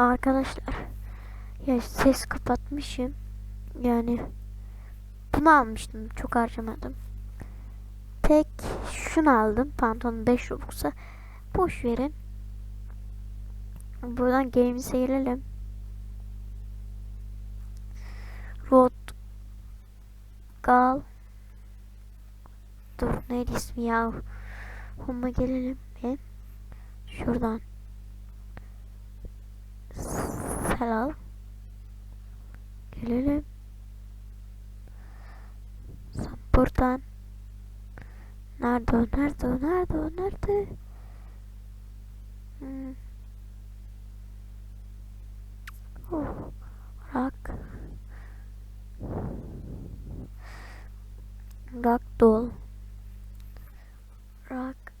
Arkadaşlar ya ses kapatmışım. Yani bunu almıştım. Çok harcamadım. Tek şunu aldım. Pantolon 5 Robux'a. Boş verin. Buradan game'e gelelim. Road Gal Dur neydi ismi ya? Homa gelelim bir. Şuradan. Selam. Gelelim. Sen buradan. Nerede o? Nerede o? Nerede o? Nerede? Hmm. Oh. Rock. Rock doll. Rock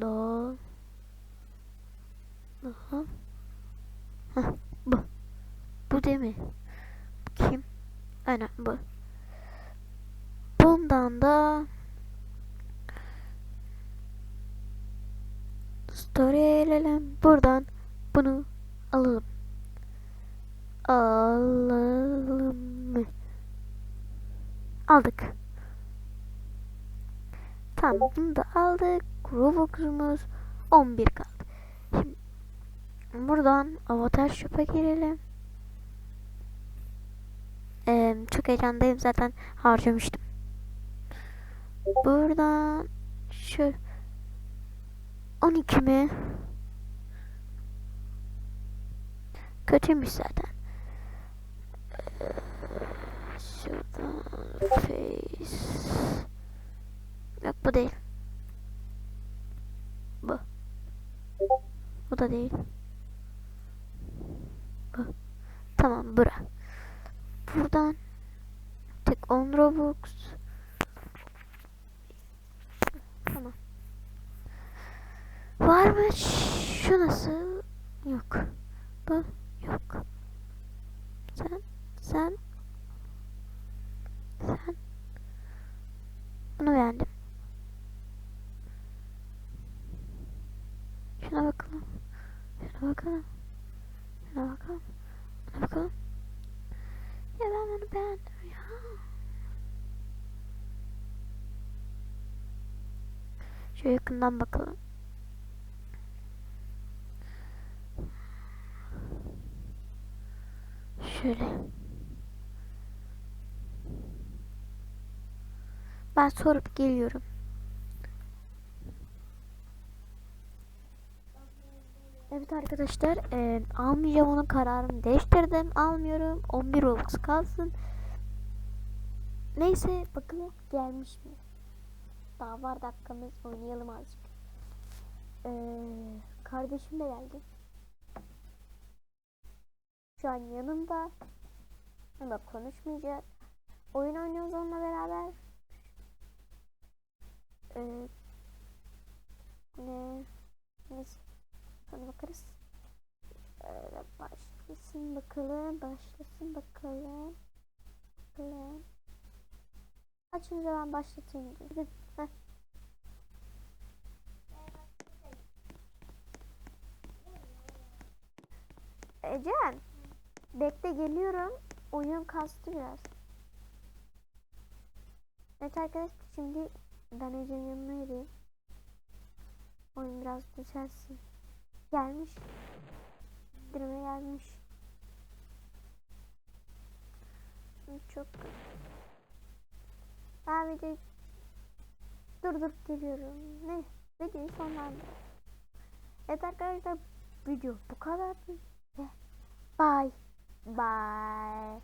doll. Aha. Hah, bu. Bu değil mi? Kim? Aynen bu. Bundan da Story'e gelelim. Buradan bunu alalım. Alalım mı? Aldık. Tamam bunu da aldık. Robux'umuz 11 kaldı. Şimdi buradan Avatar Shop'a girelim. Ee, çok heyecanlıyım zaten harcamıştım. Buradan şu 12 mi? Kötüymüş zaten. Ee, Şuradan face. Yok bu değil. Bu. Bu da değil. Bu. Tamam bura. Buradan tek 10 Robux. Tamam. Var mı? Şu nasıl? Yok. Bu yok. Sen sen sen bunu beğendim. Şuna bakalım. Şuna bakalım. Şuna bakalım. Şuna bakalım. Ya ben bunu beğendim Şöyle yakından bakalım. Şöyle. Ben sorup geliyorum. Evet arkadaşlar eee, almayacağım onun kararını değiştirdim. Almıyorum. 11 Robux kalsın. Neyse bakalım gelmiş mi? Daha var dakikamız oynayalım azıcık. Eee, kardeşim de geldi. Şu an yanımda. Ama konuşmayacak. Oyun oynuyoruz onunla beraber. Ee, ne? Neyse. Sonra bakarız. Ee, başlasın bakalım. Başlasın bakalım. Bakalım. Açınca ben başlatayım. Dedim. Heh. Bekle geliyorum. Oyun kastı biraz. Evet arkadaşlar şimdi ben Ece'nin yanına gideyim. Oyun biraz düzelsin. Gelmiş. Dirime gelmiş. Çok ben videoyu durdurup geliyorum. Ne? Videoyu sonlandırıyorum. Evet arkadaşlar video bu kadar. Bye. Bye.